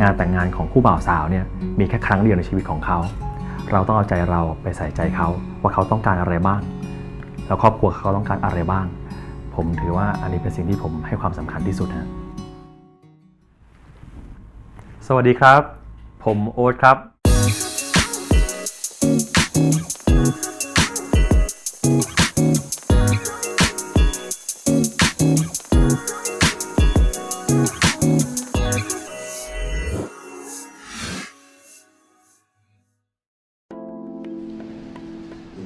งานแต่งงานของคู่บ่าวสาวเนี่ยมีแค่ครั้งเดียวในชีวิตของเขา เราต้องเอาใจเราไปใส่ใจเขาว่าเขาต้องการอะไรบ้าง แล้วครอบครัวเขาต้องการอะไรบ้าง ผมถือว่าอันนี้เป็นสิ่งที่ผมให้ความสำคัญที่สุดนะสวัสดีครับ ผมโอ๊ตครับ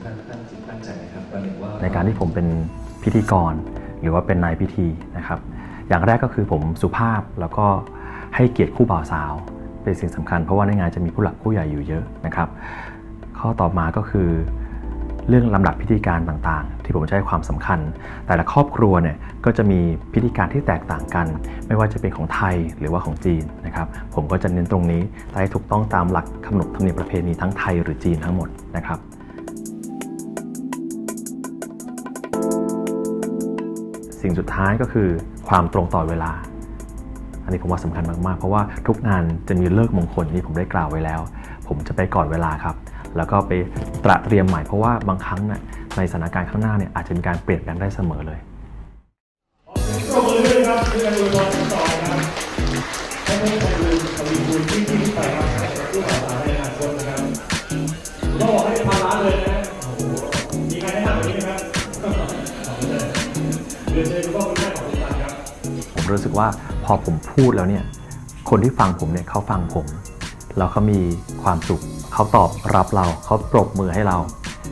ทุกท่านตั้งจิตตั้งใจนะครับประหนึ่งว่าในการที่ผมเป็นพิธีกร หรือว่าเป็นนายพิธีนะครับ อย่างแรกก็คือผมสุภาพแล้วก็ให้เกียรติคู่บ่าวสาว เป็นสิ่งสำคัญ เพราะว่าในงานจะมีผู้หลักผู้ใหญ่อยู่เยอะนะครับ ข้อต่อมาก็คือเรื่องลำดับพิธีการต่างๆ ที่ผมจะให้ความสำคัญ แต่ละครอบครัวเนี่ยก็จะมีพิธีการที่แตกต่างกัน ไม่ว่าจะเป็นของไทยหรือว่าของจีนนะครับ ผมก็จะเน้นตรงนี้ให้ถูกต้องตามหลักกำหนดธรรมเนียมประเพณีทั้งไทยหรือจีนทั้งหมดนะครับ สิ่งสุดท้ายก็คือความตรงต่อเวลา อันนี้ผมว่าสำคัญมากๆ เพราะว่าทุกงานจะมีเลิกมงคลที่ผมได้กล่าวไว้แล้ว ผมจะไปก่อนเวลาครับ แล้วก็ไปตระเตรียมใหม่เพราะว่าบางครั้งเนี่ยในสถานการณ์ข้างหน้าเนี่ยอาจจะมีการเปลี่ยนแปลงได้เสมอเลยปรบมือด้วยครับเป็นการอวยพรต่อนะครับให้ไม่ลืมทวีคูณที่ที่ไปครับให้กับผู้สาวในอนาคตนะครับ ผมรู้สึกว่าพอผมพูดแล้วเนี่ยคนที่ฟังผมเนี่ยเขาฟังผมแล้วเขามีความสุขเขาตอบรับเราเขาปรบมือให้เรา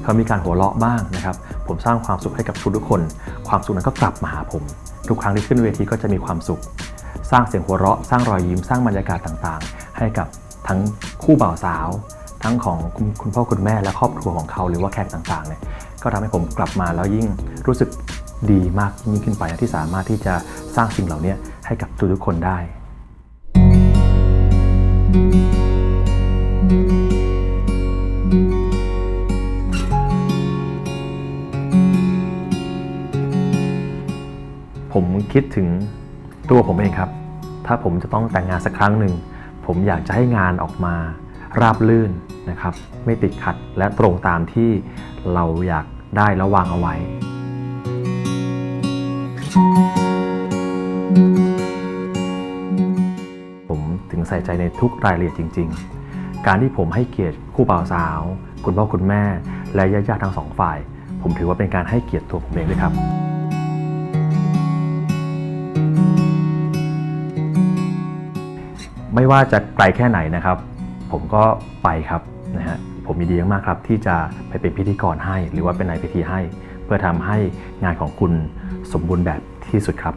เขามีการหัวเราะบ้างนะครับ ผมสร้างความสุขให้กับทุกๆคน ความสุขนั้นก็กลับมาหาผม ทุกครั้งที่ขึ้นเวทีก็จะมีความสุข สร้างเสียงหัวเราะ สร้างรอยยิ้มสร้างบรรยากาศต่างๆ ให้กับทั้งคู่บ่าวสาว ทั้งของคุณคุณพ่อคุณแม่และครอบครัวของเขาหรือว่าแขกต่างๆเนี่ยก็ทำให้ผมกลับมาแล้วยิ่งรู้สึก ดีมากยิ่งขึ้นไปที่สามารถที่จะสร้างสิ่งเหล่านี้ให้กับทุกๆคนได้ ผมคิดถึงตัวผมเองครับ ถ้าผมจะต้องแต่งงานสักครั้งหนึ่ง ผมอยากจะให้งานออกมาราบลื่นนะครับ ไม่ติดขัดและตรงตามที่เราอยากได้แล้ววางเอาไว้ ผมถึงใส่ใจในทุกรายละเอียดจริง ๆ การที่ผมให้เกียรติคู่บ่าวสาว คุณพ่อคุณแม่ และญาติๆทั้งสองฝ่าย ผมถือว่าเป็นการให้เกียรติตัวผมเองด้วยครับไม่ว่าจะไกลแค่ไหนนะครับ ผมก็ไปครับนะฮะผมมีดีมากครับที่จะไปเป็นพิธีกรให้ หรือว่าเป็นนายพิธีให้ เพื่อทำให้งานของคุณ สมบูรณ์แบบที่สุดครับ